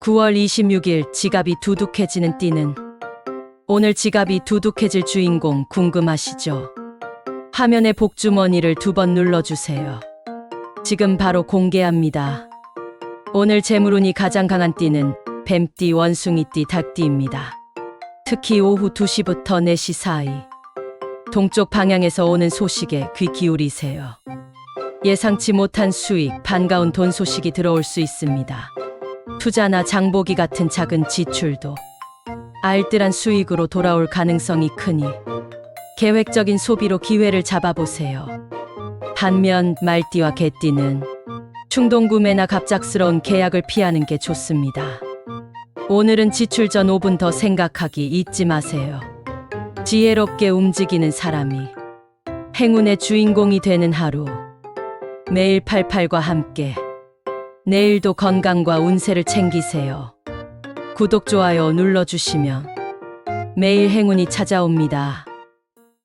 9월 26일 지갑이 두둑해지는 띠는 오늘 지갑이 두둑해질 주인공 궁금하시죠? 화면의 복주머니를 두 번 눌러주세요. 지금 바로 공개합니다. 오늘 재물운이 가장 강한 띠는 뱀띠, 원숭이띠, 닭띠입니다. 특히 오후 2시부터 4시 사이 동쪽 방향에서 오는 소식에 귀 기울이세요. 예상치 못한 수익, 반가운 돈 소식이 들어올 수 있습니다. 투자나 장보기 같은 작은 지출도 알뜰한 수익으로 돌아올 가능성이 크니 계획적인 소비로 기회를 잡아보세요. 반면 말띠와 개띠는 충동 구매나 갑작스러운 계약을 피하는 게 좋습니다. 오늘은 지출 전 5분 더 생각하기 잊지 마세요. 지혜롭게 움직이는 사람이 행운의 주인공이 되는 하루. 매일 88과 함께 내일도 건강과 운세를 챙기세요. 구독, 좋아요 눌러주시면 매일 행운이 찾아옵니다.